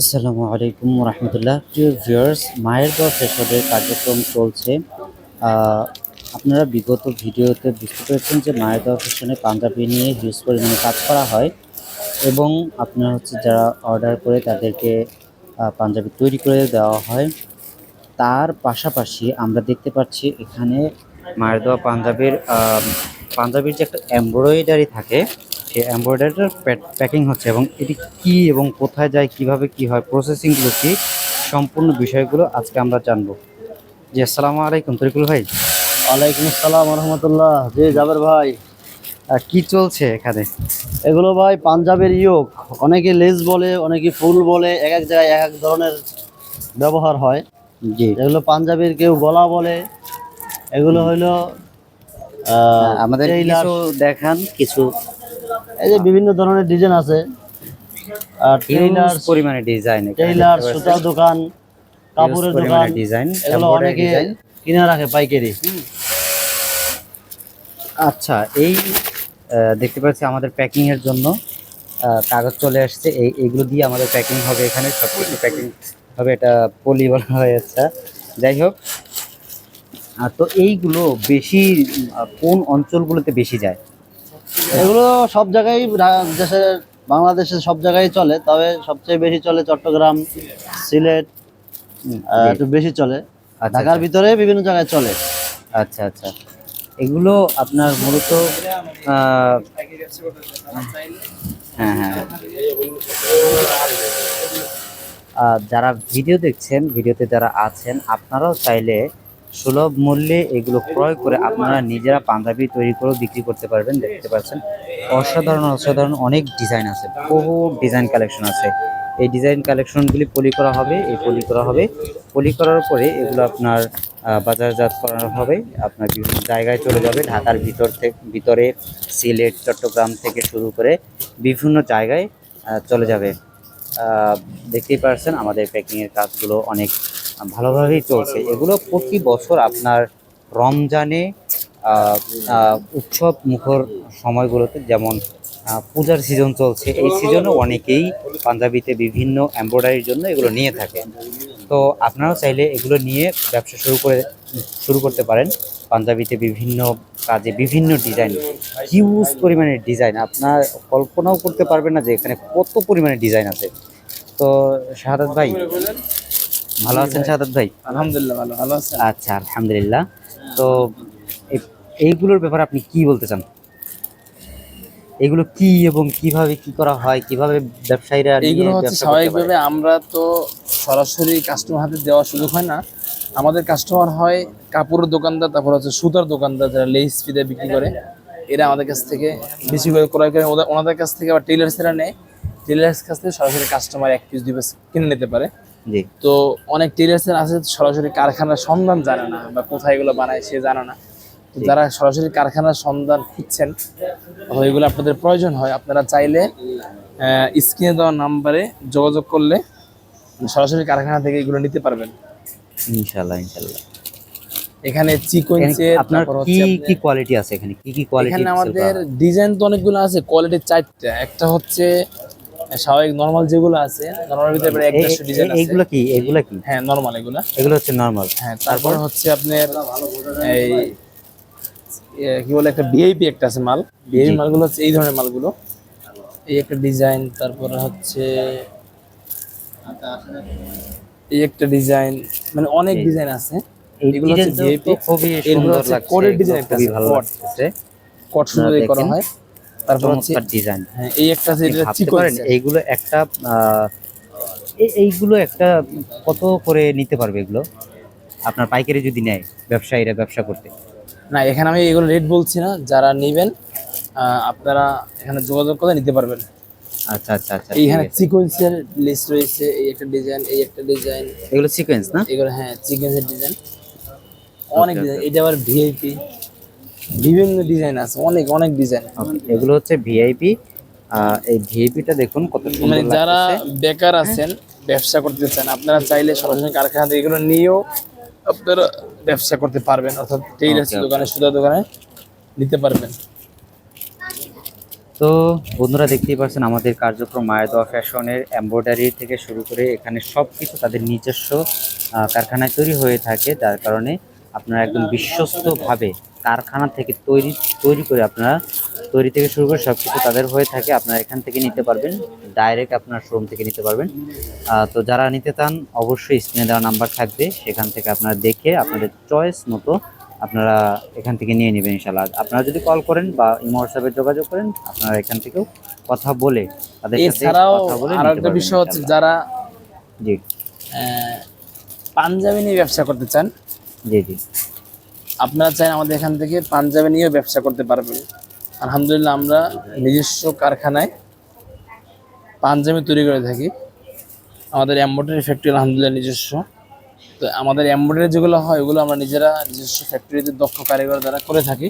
আসসালামু আলাইকুম রহমতুল্লাহ প্রিয় ভিউয়ার্স, মায়ের দোয়া ফেসনের কার্যক্রম চলছে। আপনারা বিগত ভিডিওতে বুঝতে পেরেছেন যে মায়ের দোয়া ফ্যাশনে পাঞ্জাবি নিয়ে হিউজ পরিমাণে কাজ করা হয় এবং আপনারা হচ্ছে যারা অর্ডার করে তাদেরকে পাঞ্জাবি তৈরি করে দেওয়া হয়। তার পাশাপাশি আমরা দেখতে পাচ্ছি এখানে মায়ের দেওয়া পাঞ্জাবির পাঞ্জাবির যে একটা এমব্রয়ডারি থাকে সেই এমব্রয়ডারিটার প্যাকিং হচ্ছে এবং এটি কি এবং কোথায় যায় কীভাবে কি হয় প্রসেসিংগুলো কী সম্পূর্ণ বিষয়গুলো আজকে আমরা জানব। জি আসসালামু আলাইকুম তরিকুল ভাই। ওয়ালাইকুম আসসালাম রহমতুল্লাহ জি জাবের ভাই। কি চলছে এখানে? এগুলো ভাই পাঞ্জাবের ইয়োগ অনেকে লেজ বলে অনেকে ফুল বলে এক এক জায়গায় এক এক ধরনের ব্যবহার হয়। জি। এগুলো পাঞ্জাবের কেউ গলা বলে এগুলো হইল আমাদের কিছু দেখান কিছু এই যে বিভিন্ন ধরনের ডিজাইন আছে। আর টেইলার পরিমাণে ডিজাইন টেইলার সুতার দোকান কাপড়ের দোকান ডিজাইন এগুলো অনেকে কিনে রাখে পাইকারি। আচ্ছা এই দেখতে পাচ্ছি আমাদের প্যাকিং এর জন্য কাগজ চলে আসছে। এই এইগুলো দিয়ে আমাদের প্যাকিং হবে এখানে সব কিছু প্যাকিং হবে এটা পলি বলা হয়ে যাচ্ছে যাই হোক তো এইগুলো বেশি কোন অঞ্চলগুলোতে বেশি যায়? এগুলো সব জায়গায় দেশের বাংলাদেশের সব জায়গায় চলে তবে সবচেয়ে বেশি চলে চট্টগ্রাম সিলেট একটু বেশি চলে। আচ্ছা, ঢাকার আচ্ছা। ভিতরে বিভিন্ন জায়গায় চলে। আচ্ছা আচ্ছা। এগুলো আপনার মূলত হ্যাঁ হ্যাঁ। আহ, যারা ভিডিও দেখছেন ভিডিওতে যারা আছেন আপনারাও চাইলে সুলভ মূল্যে এগুলো ক্রয় করে আপনারা নিজেরা পাঞ্জাবি তৈরি করেও বিক্রি করতে পারবেন, দেখতে পাচ্ছেন। অসাধারণ অসাধারণ অনেক ডিজাইন আছে, বহু ডিজাইন কালেকশন আছে। এই ডিজাইন কালেকশনগুলি পলি করা হবে, এই পলি করা হবে। পলি করার পরে এগুলো আপনার বাজারজাত করানো হবে। আপনার বিভিন্ন জায়গায় চলে যাবে, ঢাকার ভিতর থেকে ভিতরে সিলেট, চট্টগ্রাম থেকে শুরু করে বিভিন্ন জায়গায় চলে যাবে। দেখতেই পারছেন আমাদের প্যাকিংয়ের কাজগুলো অনেক ভালোভাবেই চলছে। এগুলো প্রতি বছর আপনার রমজানে উৎসব মুখর সময়গুলোতে যেমন পূজার সিজন চলছে, এই সিজনে অনেকেই পাঞ্জাবিতে বিভিন্ন এমব্রয়ডারির জন্য এগুলো নিয়ে থাকে। তো আপনারাও চাইলে এগুলো নিয়ে ব্যবসা শুরু করে, শুরু করতে পারেন। পাঞ্জাবিতে বিভিন্ন কাজে বিভিন্ন ডিজাইন হিউজ পরিমাণের ডিজাইন আপনার কল্পনাও করতে পারবেন না যে এখানে কত পরিমাণে ডিজাইন আছে। তো শাহাদাত ভাই ভালো আছেন শাহাদাত ভাই। আলহামদুলিল্লাহ ভালো ভালো আছেন? আচ্ছা আলহামদুলিল্লাহ। তো এইগুলোর ব্যাপারে আপনি কি বলতে চান? এগুলো কি এবং কীভাবে কি করা হয়? কীভাবে ব্যবসায়ীরা নিয়ে এইগুলো হচ্ছে? স্বাভাবিকভাবে আমরা তো সরাসরি কাস্টমার হাতে দেওয়ার সুযোগ হয় না। আমাদের কাস্টমার হয় কাপড়ের দোকানদার তারপর হচ্ছে সুতার দোকানদার যারা লেস ফিতে বিক্রি করে। এরা আমাদের কাছ থেকে বেশি করে ক্রয় করে। ওনাদের কাছ থেকে আবার টেলার্সেরা নেয়। টেলার্স কাছ থেকে সরাসরি কাস্টমার এক পিস দুই পিস কিনে নিতে পারে। তো অনেক টেলার্সের আছে সরাসরি কারখানার সন্ধান জানে না বা কোথায় এগুলো বানায় সে জানে না। যারা সরাসরি কারখানার সন্ধান খুঁজছেন এগুলো আপনাদের প্রয়োজন হয়। আপনারা চাইলে স্ক্রিনে দেওয়া নাম্বারে যোগাযোগ করলে সরাসরি কারখানা থেকে এগুলো নিতে পারবেন। ইনশাল্লাহ ইনশাল্লাহ এখানে চিকোয়েন্সের আপনার কি কি কোয়ালিটি আছে এখানে? কি কি কোয়ালিটি এখানে আমাদের ডিজাইন তো অনেকগুলো আছে কোয়ালিটি চারটা। একটা হচ্ছে স্বাভাবিক নর্মাল যেগুলো আছে নর্মাল ভিতরে প্রায় এক দেড়শো ডিজাইন আছে এইগুলো কি? এগুলো কি? হ্যাঁ নর্মাল এগুলা। এগুলো হচ্ছে নর্মাল হ্যাঁ তারপর হচ্ছে আপনার এই কি বলে একটা ভিআইপি একটা আছে মাল। ভিআইপি মালগুলো হচ্ছে এই ধরনের মালগুলো। এই একটা ডিজাইন তারপর হচ্ছে এই একটা ডিজাইন মানে অনেক ডিজাইন আছে। এগুলো হচ্ছে তো খুবই সুন্দর লাগছে কোডের ডিজাইন একটা ভালো। লাগছে। কট সুন্দর করা হয়। তারপর চমৎকার ডিজাইন হ্যাঁ এই একটা এইগুলো একটা এইগুলো একটা কত করে নিতে পারবে এগুলো? আপনার পাইকারি যদি নেয় ব্যবসায়ীরা ব্যবসা করতে। না এখানে আমি এগুলো রেট বলছি না যারা নেবেন আপনারা এখানে যোগাযোগ করে নিতে পারবেন। আচ্ছা আচ্ছা আচ্ছা এইখানে সিকোয়েন্সের লিস্ট রয়েছে এই একটা ডিজাইন এই একটা ডিজাইন এগুলো সিকোয়েন্স না? এগুলো হ্যাঁ সিকোয়েন্সের ডিজাইন অনেক ডিজাইন এটা আবার ভিআইপি বিভিন্ন ডিজাইন আছে অনেক অনেক ডিজাইন এগুলো হচ্ছে ভিআইপি এই ভিআইপিটা দেখুন কত মানে যারা বেকার আছেন ব্যবসা করতে চান আপনারা চাইলে সরাসরি কারখানা থেকে এগুলো নিয়েও আপনারা ব্যবসা করতে পারবেন অর্থাৎ টেইলার্স. দোকানে সুতার দোকানে নিতে পারবেন। তো বন্ধুরা দেখতেই পাচ্ছেন আমাদের কার্যক্রম মায়ের দোয়া ফ্যাশনের এমব্রয়ডারি থেকে শুরু করে এখানে সব কিছু তাদের নিজস্ব কারখানায় তৈরি হয়ে থাকে যার কারণে আপনারা একদম বিশ্বস্তভাবে কারখানা থেকে তৈরি তৈরি করে আপনারা তৈরি থেকে শুরু করে সব কিছু তাদের হয়ে থাকে আপনারা এখান থেকে নিতে পারবেন ডাইরেক্ট আপনার শোরুম থেকে নিতে পারবেন। তো যারা নিতে চান অবশ্যই স্ক্রিনে দেওয়া নাম্বার থাকবে সেখান থেকে আপনারা দেখে আপনাদের চয়েস মতো আপনারা এখান থেকে নিয়ে নেবেন ইনশাল্লাহ আপনারা যদি কল করেন বা ইমো হোয়াটসঅ্যাপে যোগাযোগ করেন আপনারা এখান থেকেও কথা বলে তাদের সাথে এছাড়াও আর একটা বিষয় হচ্ছে যারা জি। পাঞ্জাবি নিয়ে ব্যবসা করতে চান জি জি। আপনারা চান আমাদের এখান থেকে পাঞ্জাবি নিয়েও ব্যবসা করতে পারবেন। আলহামদুলিল্লাহ আমরা নিজস্ব কারখানায় পাঞ্জাবি তৈরি করে থাকি। আমাদের এম্ব্রয়ডারি ফ্যাক্টরি আলহামদুলিল্লাহ নিজস্ব। তো আমাদের এম্ব্রয়ডারি যেগুলো হয়, ওগুলো আমরা নিজেরা নিজস্ব ফ্যাক্টরিতে দক্ষ কারিগর দ্বারা করে থাকি।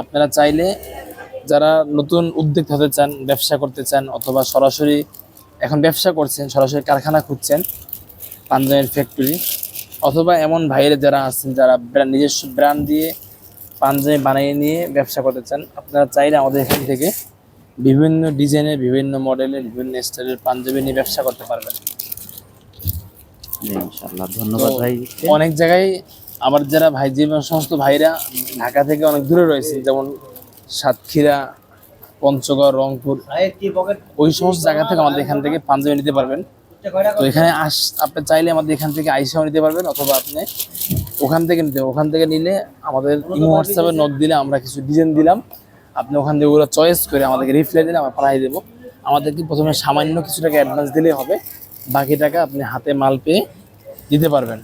আপনারা চাইলে যারা নতুন উদ্যোগ হতে চান, ব্যবসা করতে চান, অথবা সরাসরি এখন ব্যবসা করছেন, সরাসরি কারখানা খুঁজছেন, পাঞ্জাবের ফ্যাক্টরি অথবা এমন ভাইয়েরা যারা আছেন যারা নিজস্ব ব্র্যান্ড দিয়ে পাঞ্জাবি বানিয়ে নিয়ে ব্যবসা করতে চান আপনারা চাইলে আমাদের এখান থেকে বিভিন্ন ডিজাইনের বিভিন্ন মডেলের বিভিন্ন স্টাইলের পাঞ্জাবি নিয়ে ব্যবসা করতে পারবেন। ইনশাআল্লাহ ধন্যবাদ ভাই অনেক জায়গায় আবার যারা ভাই যে সমস্ত ভাইরা ঢাকা থেকে অনেক দূরে রয়েছে যেমন সাতক্ষীরা পঞ্চগড় রংপুর ওই সমস্ত জায়গা থেকে আমাদের এখান থেকে পাঞ্জাবি নিতে পারবেন। তো এখানে আস আপনি চাইলে আমাদের এখান থেকে আইসাও নিতে পারবেন অথবা আপনি ওখান থেকে নিতে ওখান থেকে নিলে আমাদের ইমো হোয়াটসঅ্যাপে নক দিলে আমরা কিছু ডিজাইন দিলাম। আপনি ওখান থেকে ওগুলো চয়েস করে আমাদেরকে রিপ্লাই দিলে আমরা পাঠিয়ে দেবো। আমাদেরকে প্রথমে সামান্য কিছু টাকা অ্যাডভান্স দিলেই হবে। বাকি টাকা আপনি হাতে মাল পেয়ে দিতে পারবেন।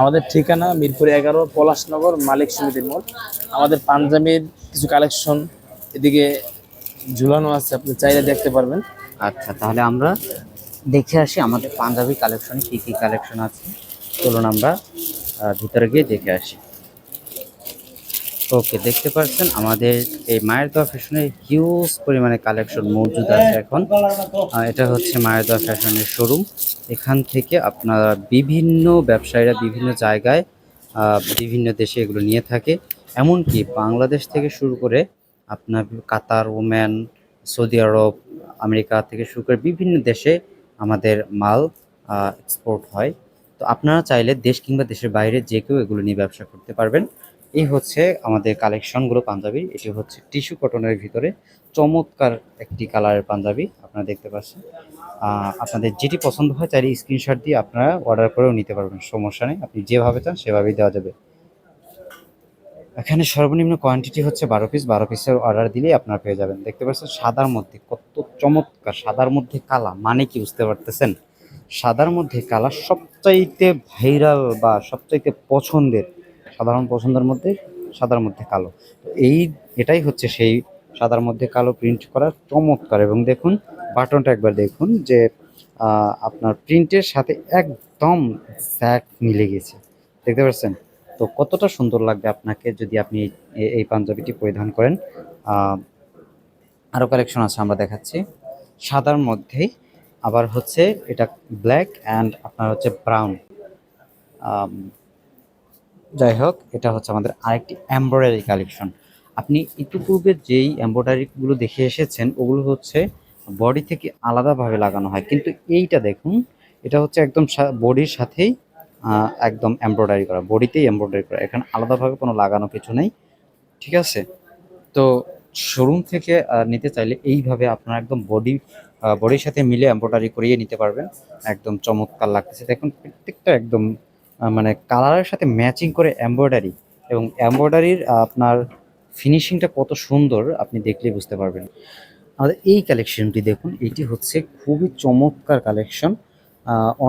আমাদের ঠিকানা মিরপুর এগারো পলাশনগর মালিক সমিতির মোড়। আমাদের পাঞ্জাবির কিছু কালেকশন এদিকে ঝুলানো আছে আপনি চাইলে দেখতে পারবেন। আচ্ছা তাহলে আমরা দেখে আসি আমাদের পাঞ্জাবি কালেকশনে কী কী কালেকশন আছে। চলুন আমরা ভিতরে গিয়ে দেখে আসি। ওকে দেখতে পাচ্ছেন আমাদের এই মায়ের দোয়া ফ্যাশনের হিউজ পরিমাণে কালেকশন মজুদ আছে এখন। এটা হচ্ছে মায়ের দোয়া ফ্যাশনের শোরুম এখান থেকে আপনারা বিভিন্ন ব্যবসায়ীরা বিভিন্ন জায়গায় বিভিন্ন দেশে এগুলো নিয়ে থাকে। এমনকি বাংলাদেশ থেকে শুরু করে আপনার Qatar Oman Saudi Arab, America থেকে শুরু করে বিভিন্ন দেশে আমাদের মাল এক্সপোর্ট হয়। তো আপনারা চাইলে দেশ কিংবা দেশের বাইরে যে কেউ এগুলো নিয়ে ব্যবসা করতে পারবেন। এই হচ্ছে আমাদের কালেকশনগুলো পাঞ্জাবি। এটি হচ্ছে টিস্যু কটনের ভিতরে চমৎকার একটি কালারের পাঞ্জাবি আপনারা দেখতে পাচ্ছেন। আপনাদের যেটি পছন্দ হয় চাইলে স্ক্রিনশট দিয়ে আপনারা অর্ডার করেও নিতে পারবেন। সমস্যা নেই। আপনি যেভাবে চান সেভাবেই দেওয়া যাবে। এখানে সর্বনিম্ন কোয়ান্টিটি হচ্ছে বারো পিস বারো পিসের অর্ডার দিলেই আপনারা পেয়ে যাবেন। দেখতে পাচ্ছেন সাদার মধ্যে কত চমৎকার, সাদার মধ্যে কালা। মানে কি বুঝতে পারতেছেন? সাদার মধ্যে কালা সবচাইতে ভাইরাল বা সবচাইতে পছন্দের, সাধারণ পছন্দের মধ্যে সাদার মধ্যে কালো। এই, এটাই হচ্ছে সেই সাদার মধ্যে কালো প্রিন্ট করা চমৎকার। এবং দেখুন, বাটনটা একবার দেখুন যে আপনার প্রিন্টের সাথে একদম স্যাক মিলে গেছে। দেখতে পাচ্ছেন? তো কতটা সুন্দর লাগবে আপনাকে যদি আপনি এই- পাঞ্জাবিটি পরিধান করেন? আরও কালেকশন আছে আমরা দেখাচ্ছি। সাদার মধ্যেই আবার হচ্ছে এটা ব্ল্যাক অ্যান্ড আপনার হচ্ছে ব্রাউন যাই হোক, এটা হচ্ছে আমাদের আরেকটি এমব্রয়ডারি কালেকশন আপনি একটু পূর্বে যেই এমব্রয়ডারিগুলো দেখে এসেছেন, ওগুলো হচ্ছে বডি থেকে আলাদাভাবে লাগানো হয়। কিন্তু এইটা দেখুন, এটা হচ্ছে একদম বডির সাথেই একদম এমব্রয়ডারি করা, বডিতেই এমব্রয়ডারি করা। এখানে আলাদাভাবে কোনো লাগানো কিছু নেই, ঠিক আছে? তো শোরুম থেকে নিতে চাইলে এইভাবে আপনারা একদম বডি বডির সাথে মিলে এমব্রয়ডারি করিয়ে নিতে পারবেন। একদম চমৎকার লাগতেছে। দেখুন, প্রত্যেকটা একদম মানে কালারের সাথে ম্যাচিং করে এমব্রয়ডারি এবং এমব্রয়ডারির আপনার ফিনিশিংটা কত সুন্দর, আপনি দেখলেই বুঝতে পারবেন। আমাদের এই কালেকশনটি দেখুন, এটি হচ্ছে খুবই চমৎকার কালেকশন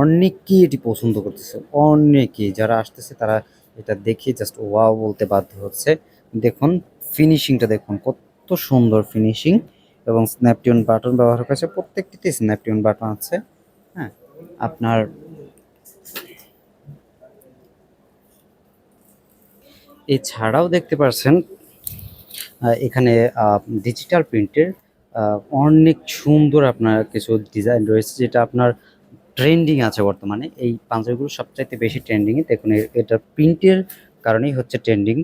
অনেকেই এটি পছন্দ করতেছে। অনেকেই যারা আসতেছে, তারা এটা দেখে জাস্ট ওয়াও বলতে বাধ্য হচ্ছে। দেখুন ফিনিশিংটা দেখুন, কত সুন্দর ফিনিশিং এবং স্ন্যাপটিউন বাটন ব্যবহার করেছে। প্রত্যেকটিতে স্ন্যাপটিউন বাটন আছে। হ্যাঁ আপনার এছাড়াও দেখতে পাচ্ছেন এখানে ডিজিটাল প্রিন্টের অনেক সুন্দর আপনার কিছু ডিজাইন রয়েছে, যেটা আপনার ট্রেন্ডিং আছে বর্তমানে। এই পাঞ্জাবিগুলো সবচাইতে বেশি ট্রেন্ডিংয়ে দেখুন এটা প্রিন্টের কারণেই হচ্ছে ট্রেন্ডিং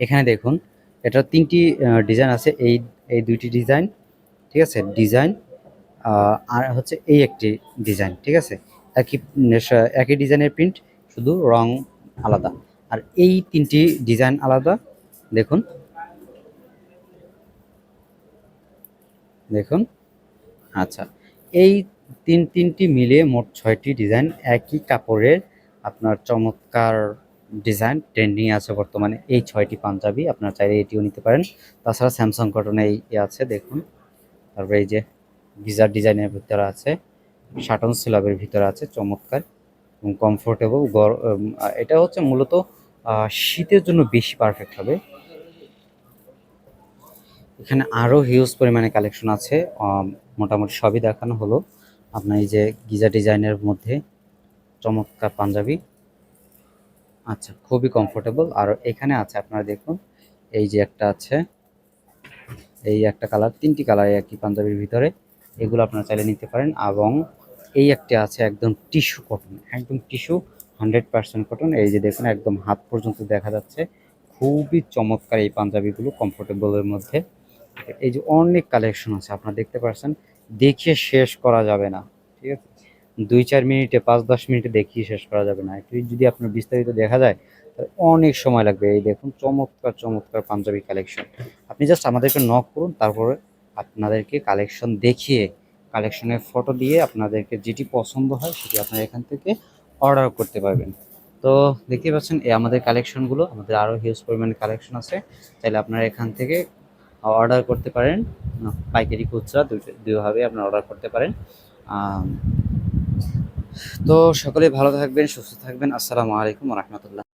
এখানে দেখুন এটা তিনটি ডিজাইন আছে। এই এই দুইটি ডিজাইন ঠিক আছে? ডিজাইন আর হচ্ছে এই একটি ডিজাইন ঠিক আছে? একই একই ডিজাইনের প্রিন্ট শুধু রং আলাদা। আর এই তিনটি ডিজাইন আলাদা। দেখুন। দেখুন। আচ্ছা। এই তিন তিনটি মিলে মোট ছয়টি ডিজাইন। একই কাপড়ের আপনার চমৎকার ডিজাইন ট্রেন্ডিং আছে বর্তমানে। এই ছয়টি পাঞ্জাবি আপনার চাইলে এটিও নিতে পারেন। তাছাড়া স্যামসাং কটনে এই আছে, দেখুন। তারপরে এই যে গিজার ডিজাইনের ভিতরে আছে শাটন সিলাবের ভিতরে আছে, চমৎকার এবং কমফোর্টেবল এটা হচ্ছে মূলত শীতের জন্য বেশি পারফেক্ট হবে। এখানে আরও হিউজ পরিমাণে কালেকশন আছে মোটামুটি সবই দেখানো হলো। আপনার এই যে গিজা ডিজাইনের মধ্যে চমৎকার পাঞ্জাবি। আচ্ছা খুবই কমফোর্টেবল আর এখানে আছে, আপনারা দেখুন, এই যে একটা আছে, এই একটা কালার তিনটি কালার একই পাঞ্জাবির ভিতরে। এগুলো আপনারা চাইলে নিতে পারেন এবং এই একটি আছে একদম টিস্যু কটন একদম টিস্যু হান্ড্রেড পার্সেন্ট কটন এই যে দেখুন, একদম হাত পর্যন্ত দেখা যাচ্ছে। খুবই চমৎকার এই পাঞ্জাবিগুলো কমফোর্টেবলের মধ্যে। এই যে অনেক কালেকশন আছে, আপনারা দেখতে পাচ্ছেন দেখিয়ে শেষ করা যাবে না, ঠিক আছে? দুই চার মিনিটে, পাঁচ দশ মিনিটে দেখিয়ে শেষ করা যাবে না। একটু যদি আপনার বিস্তারিত দেখা যায়, তাহলে অনেক সময় লাগবে। এই দেখুন, চমৎকার চমৎকার পাঞ্জাবি কালেকশন আপনি জাস্ট আমাদেরকে নক করুন, তারপরে আপনাদেরকে কালেকশন দেখিয়ে কালেকশনের ফটো দিয়ে আপনাদেরকে যেটি পছন্দ হয়, সেটি আপনারা এখান থেকে অর্ডার করতে পারবেন। তো দেখতে পাচ্ছেন, এই আমাদের কালেকশনগুলো আমাদের আরও হিউজ পরিমাণে কালেকশন আছে। তাহলে আপনারা এখান থেকে অর্ডার করতে পারেন। পাইকারি খুচরা দুইভাবে আপনারা অর্ডার করতে পারেন। তো সকলে ভালো থাকবেন, সুস্থ থাকবেন। আসসালামু আলাইকুম রহমতুল্লাহ।